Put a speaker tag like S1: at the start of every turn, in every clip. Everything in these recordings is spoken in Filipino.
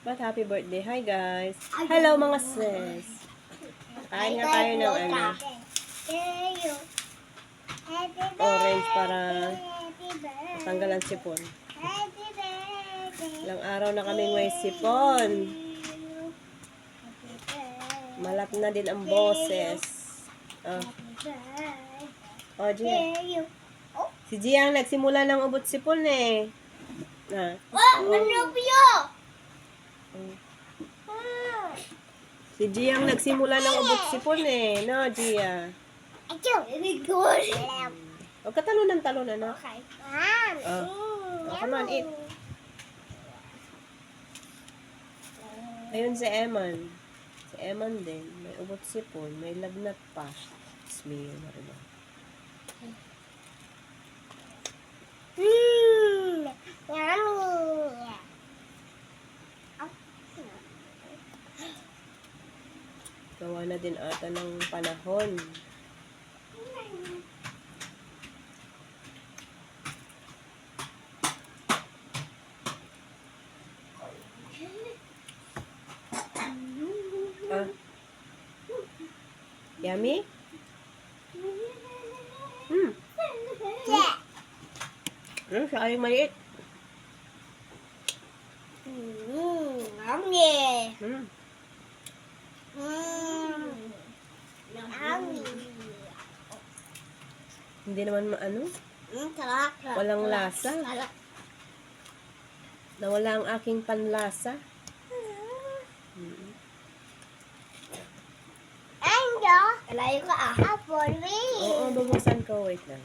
S1: But happy birthday. Hi guys. Hello mga sis. Kain nga tayo ng ano, orange para tanggalan sipon. Ilang araw na kaming may sipon. Malat na din ang boses. Oh, oh Gia. Si Gia ang nagsimula ng ubot sipon eh. Na. Si Gia ang nagsimula ng ubot sipon eh. No, Gia. Huwag ka talo ng talo na, no? Oh. Oh, come on, eat. Ayun si Eman. Si Eman din. May ubot sipon. May lagnat pa. Smear na rin. oh. Na din ata ng panahon. Ah. Yummy? Hmm. Ano siya ay maliit? Hmm. Hindi naman maano. Walang lasa. Nawala ang aking panlasa. Hmm.
S2: Kalayo ka ah.
S1: Oo, bubuksan ko. Wait lang.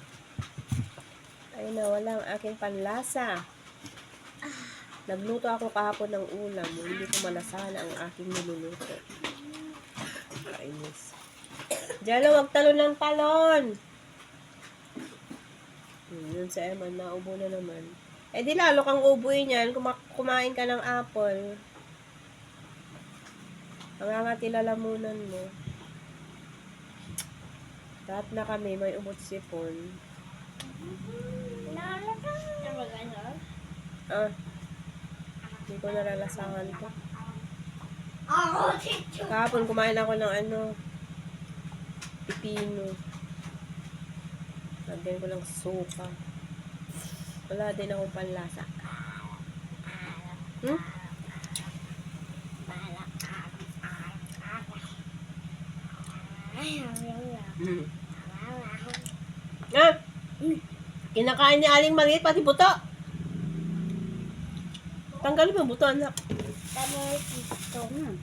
S1: Ay, nawala ang aking panlasa. Nagluto ako kahapon ng ulam. Hindi ko malasana ang aking niluluto. Kainis. Jalo, wag talon ng talon! Yun sa Eman, naubo na naman. Eh di lalo kang ubuin yan, kuma- kumain ka ng apple. Ang lalamunan mo. Lahat na kami, may umot sipon. Ah, hindi ko naralasahan to. Kahapon kumain ako ng ano, pipino. Lagyan ko lang sopa. Wala din akong panlasa. Hmm? Hmm. Ah! Kinakain ni Aling maliit, pati buto. Tanggalin mo buto, anak.
S2: Tama tito.
S1: Hmm.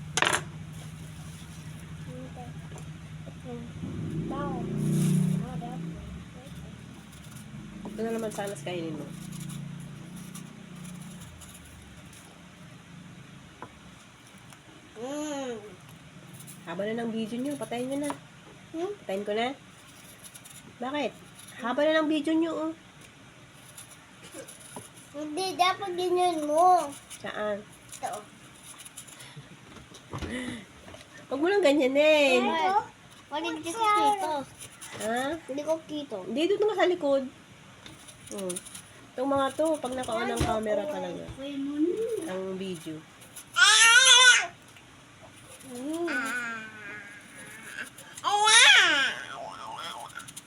S1: Ito na naman sana sa kainin mo.
S2: Mm.
S1: Haba na ng video nyo, patayin nyo na.
S2: Hmm?
S1: Patayin ko na. Bakit? Haba na ng video nyo, oh.
S2: Hindi, dapat ganyan mo.
S1: Saan?
S2: Ito.
S1: Huwag mo lang ganyan eh.
S2: Ito. Wala hindi ko kito.
S1: Ha?
S2: Hindi ko kito.
S1: Hindi, doon ka sa likod. Hmm. Itong mga to, pag naka-on ang camera talaga. Ang video.
S2: Mm.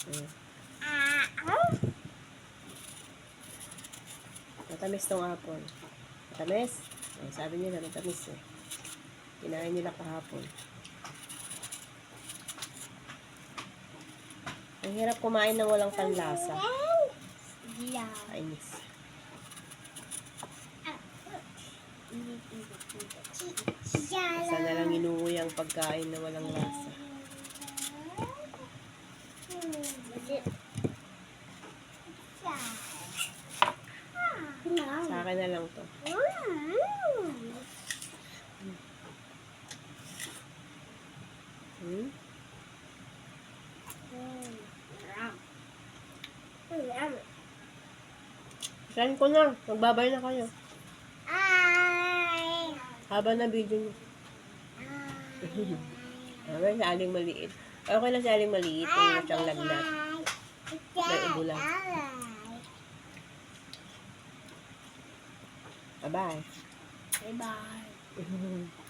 S1: Hmm. Matamis tong apple. Matamis? Ay, sabi nila matamis eh. Kinain nila kahapon. Ang hirap kumain ng walang panlasa.
S2: Yeah.
S1: Kainis. Isa na lang inuuwi ang pagkain na walang lasa. Sa akin na lang to. Hmm? Saan ko na. Magbabay na kayo.
S2: Ay.
S1: Haba na video niyo. Okay, sa aling maliit. Okay lang sa aling maliit. Yung siyang lagnat. May ubo lang. Bye-bye.
S2: Bye-bye.